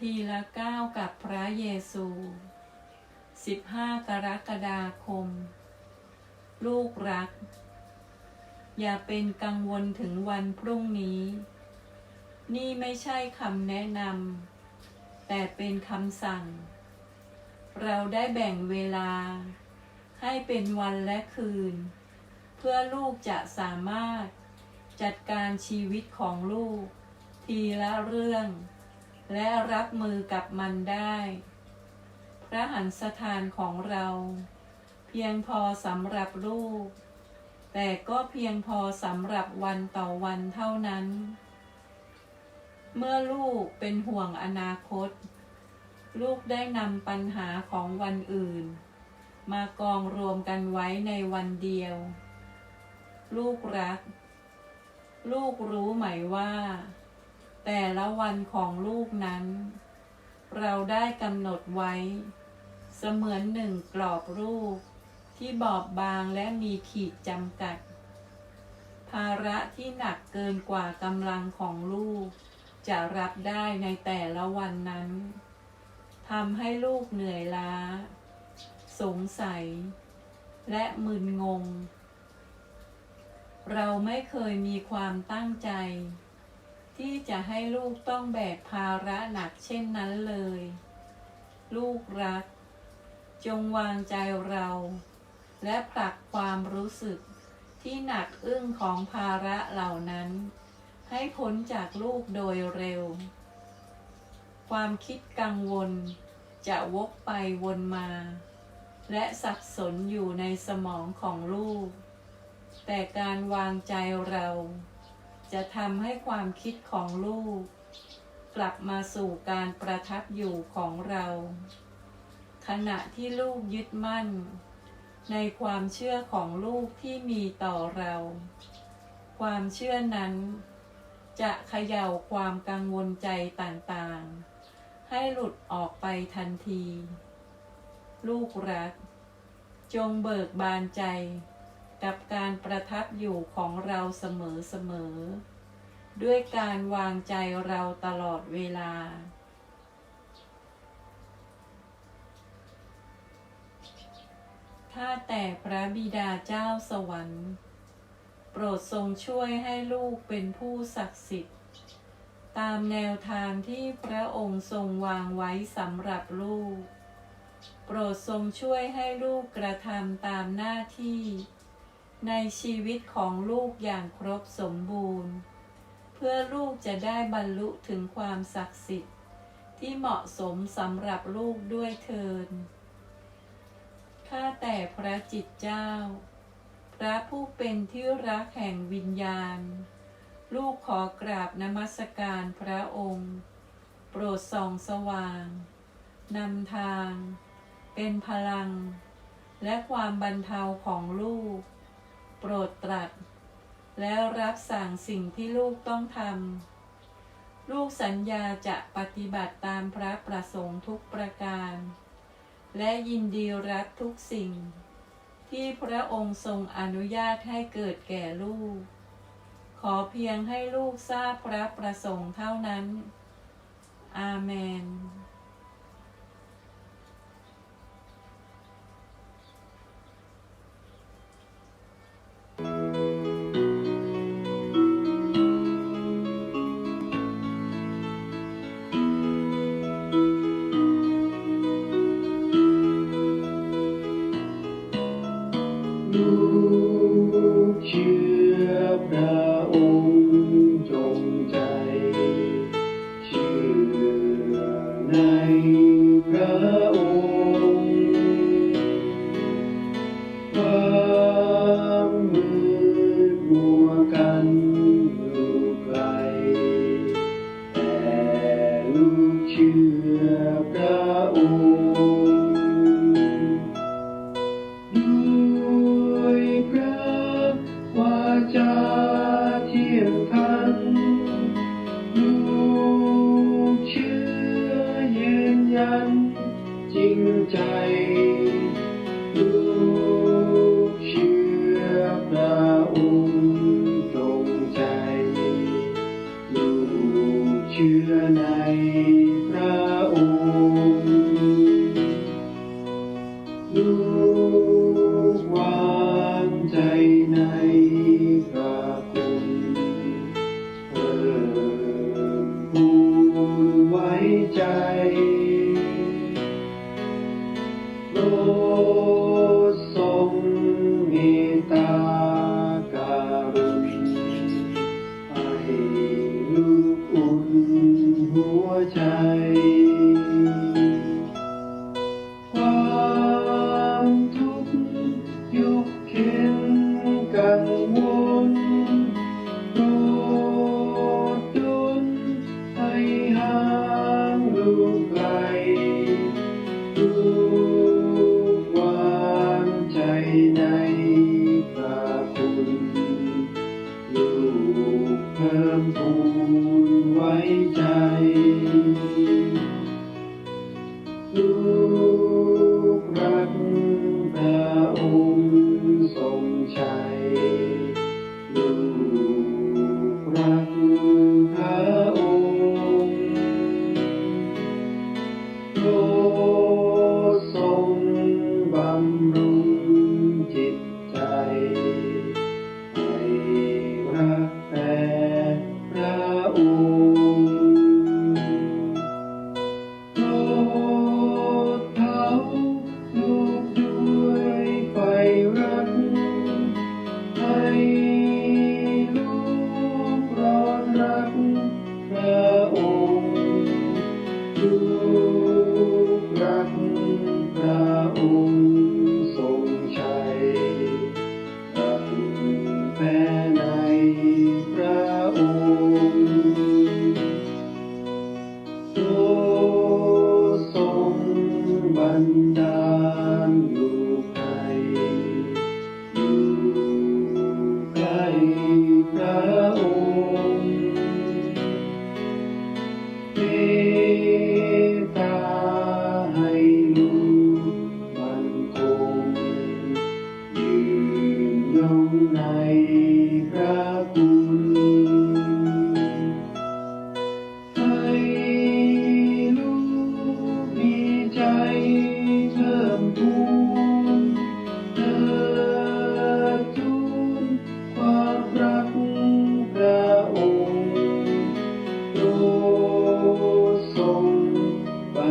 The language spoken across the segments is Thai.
ทีละก้าวกับพระเยซู 15 กรกฎาคม ลูกรัก อย่าเป็นกังวลถึงวันพรุ่งนี้ นี่ไม่ใช่คำแนะนำแต่เป็นคำสั่ง เราได้แบ่งเวลา ให้เป็นวันและคืน เพื่อลูกจะสามารถจัดการชีวิตของลูก ทีละเรื่อง และรับมือกับมันได้ พระหันสถานของเรา เพียงพอสำหรับลูก แต่ก็เพียงพอสำหรับวันต่อวันเท่านั้น เมื่อลูกเป็นห่วงอนาคต ลูกได้นำปัญหาของวันอื่น มากองรวมกันไว้ในวันเดียว ลูกรัก ลูกรู้ไหมว่า แต่ละวันของลูกนั้น เราได้กำหนดไว้ เสมือนหนึ่งกรอบรูปที่บอบบางและมีขีดจำกัด ภาระที่หนักเกินกว่ากำลังของลูก จะรับได้ในแต่ละวันนั้นทำให้ลูกเหนื่อยล้า สงสัย และมึนงง เราไม่เคยมีความตั้งใจ ที่จะให้ลูกต้องแบกภาระหนักเช่นนั้นเลย ลูกรัก จงวางใจเรา และผลักความรู้สึกที่หนักอึ้งของภาระเหล่านั้น ให้พ้นจากลูกโดยเร็ว ความคิดกังวลจะวกไปวนมา และสับสนอยู่ในสมองของลูก แต่การวางใจเรา จะทำให้ความคิดของลูก กลับมาสู่การประทับอยู่ของเรา ขณะที่ลูกยึดมั่น ในความเชื่อของลูกที่มีต่อเรา ความเชื่อนั้น จะเขย่าความกังวลใจต่างๆ ให้หลุดออกไปทันที ลูกรัก จงเบิกบานใจ กับการประทับอยู่ของเราเสมอๆด้วยการวางใจเราตลอดเวลา ถ้าแต่พระบิดาเจ้าสวรรค์ โปรดทรงช่วยให้ลูกเป็นผู้ศักดิ์สิทธิ์ ตามแนวทางที่พระองค์ทรงวางไว้สำหรับลูกโปรดทรงช่วยให้ลูกกระทำตามหน้าที่ ในชีวิตของลูกอย่างครบสมบูรณ์ เพื่อลูกจะได้บรรลุถึงความศักดิ์สิทธิ์ ที่เหมาะสมสำหรับลูกด้วยเทินข้าแต่พระจิตเจ้า พระผู้เป็นที่รักแห่งวิญญาณ ลูกขอกราบนมัสการพระองค์ โปรดส่องสว่าง นำทาง เป็นพลัง และความบรรเทาของลูก ปรดตรัส แล้วรับสั่งสิ่งที่ลูกต้องทำลูกสัญญาจะปฏิบัติตามพระประสงค์ทุกประการ และยินดีรับทุกสิ่ง ที่พระองค์ทรงอนุญาตให้เกิดแก่ลูก ขอเพียงให้ลูกทราบพระประสงค์เท่านั้น อาเมน ในพระองค์ความมื ใจลูกเชื่อพระองค์ตรงใจลูกเชื่อใน Lord. ันดานอยู่ไกลอยู่ไกล้พระองค์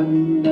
one.